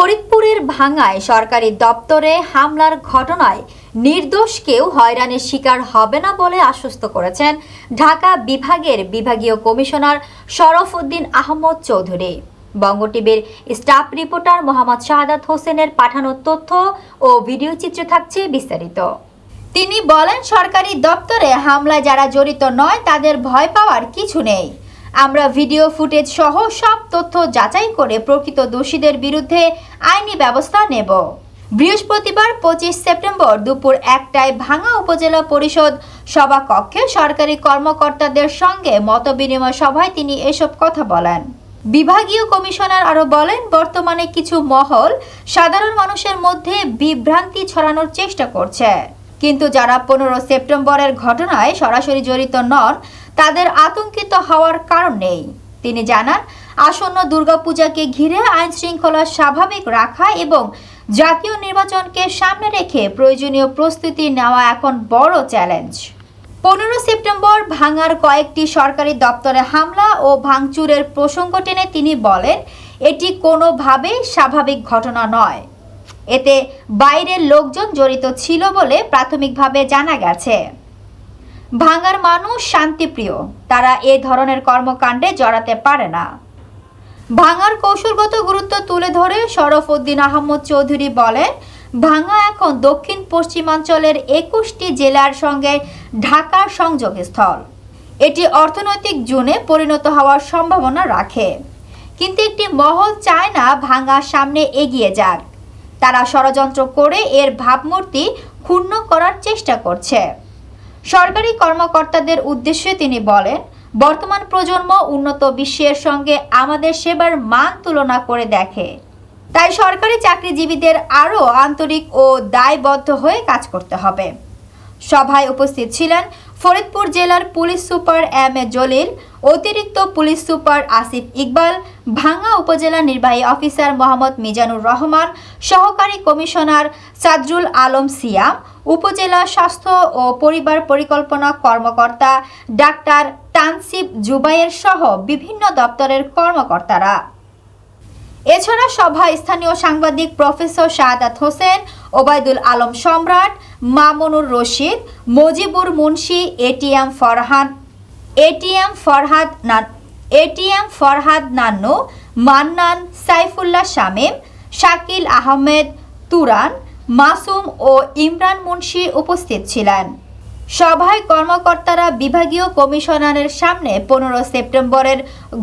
ফরিদপুরের ভাঙায় সরকারি দপ্তরে হামলার ঘটনায় নির্দোষ কেউ হয়রানির শিকার হবে না বলে আশ্বস্ত করেছেন ঢাকা বিভাগের বিভাগীয় কমিশনার শরফ উদ্দিন আহমদ চৌধুরী। বঙ্গ টিভির স্টাফ রিপোর্টার মোহাম্মদ শাহাদাত হোসেনের পাঠানো তথ্য ও ভিডিও চিত্রে থাকছে বিস্তারিত। তিনি বলেন, সরকারি দপ্তরে হামলায় যারা জড়িত নয়, তাদের ভয় পাওয়ার কিছু নেই। আমরা ভিডিও ফুটেজ সহ সব তথ্য যাচাই করে প্রকৃত দোষীদের বিরুদ্ধে আইনি ব্যবস্থা নেব। বৃহস্পতিবার পঁচিশ সেপ্টেম্বর দুপুর একটায় ভাঙা উপজেলা পরিষদ সভা কক্ষে সরকারি কর্মকর্তাদের সঙ্গে মতবিনিময় সভায় তিনি এসব কথা বলেন। বিভাগীয় কমিশনার আরও বলেন, বর্তমানে কিছু মহল সাধারণ মানুষের মধ্যে বিভ্রান্তি ছড়ানোর চেষ্টা করছে। কিন্তু যারা পনেরো সেপ্টেম্বরের ঘটনায় সরাসরি জড়িত নন, তাদের আতঙ্কিত হওয়ার কারণ নেই। তিনি জানান, আসন্ন দুর্গাপূজাকে ঘিরে আইন শৃঙ্খলা স্বাভাবিক রাখা এবং জাতীয় নির্বাচনকে সামনে রেখে প্রয়োজনীয় প্রস্তুতি নেওয়া এখন বড় চ্যালেঞ্জ। পনেরো সেপ্টেম্বর ভাঙার কয়েকটি সরকারি দপ্তরে হামলা ও ভাঙচুরের প্রসঙ্গ টেনে তিনি বলেন, এটি কোনোভাবেই স্বাভাবিক ঘটনা নয়। এতে বাইরের লোকজন জড়িত ছিল বলে প্রাথমিকভাবে জানা গেছে। ভাঙার মানুষ শান্তিপ্রিয়, তারা এ ধরনের কর্মকাণ্ডে জড়াতে পারে না। ভাঙার কৌশলগত গুরুত্ব তুলে ধরে শরফ উদ্দিন আহমদ চৌধুরী বলেন, ভাঙা এখন দক্ষিণ পশ্চিমাঞ্চলের একুশটি জেলার সঙ্গে ঢাকার সংযোগস্থল। এটি অর্থনৈতিক জোনে পরিণত হওয়ার সম্ভাবনা রাখে। কিন্তু একটি মহল চায় না ভাঙা সামনে এগিয়ে যাক। তারা ষড়যন্ত্র করে এর ভাবমূর্তি ক্ষুণ্ণ করার চেষ্টা করছে। সরকারি কর্মকর্তাদের উদ্দেশ্যে তিনি বলেন, বর্তমান প্রজন্ম উন্নত বিশ্বের সঙ্গে আমাদের সেবার মান তুলনা করে দেখে। তাই সরকারি চাকরিজীবীদের আরও আন্তরিক ও দায়বদ্ধ হয়ে কাজ করতে হবে। সভায় উপস্থিত ছিলেন ফরিদপুর জেলার police super M A Jalil, অতিরিক্ত পুলিশ সুপার আসিফ ইকবাল, ভাঙ্গা উপজেলা নির্বাহী অফিসার মোহাম্মদ মিজানুর রহমান, সহকারী কমিশনার সাদরুল আলম সিয়াম, উপজেলা স্বাস্থ্য ও পরিবার পরিকল্পনা কর্মকর্তা ডাক্তার তানসিব জুবাইয়ের সহ বিভিন্ন দপ্তরের কর্মকর্তারা। এছাড়া সভায় স্থানীয় সাংবাদিক professor Shahadat Hossain, Obaidul Alam Samrat, Mamunur Rashid, Mojibur Munshi, ATM Farhan ATM Farhad ATM Farhad Nannu, Mannan Saifullah Shamim, Shakil Ahmed Turan, Masum ও ইমরান মুন্সি উপস্থিত ছিলেন। সভায় কর্মকর্তারা বিভাগীয় কমিশনারের সামনে পনেরো সেপ্টেম্বরের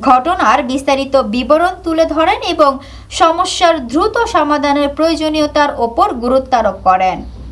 ঘটনার বিস্তারিত বিবরণ তুলে ধরেন এবং সমস্যার দ্রুত সমাধানের প্রয়োজনীয়তার ওপর গুরুত্বারোপ করেন।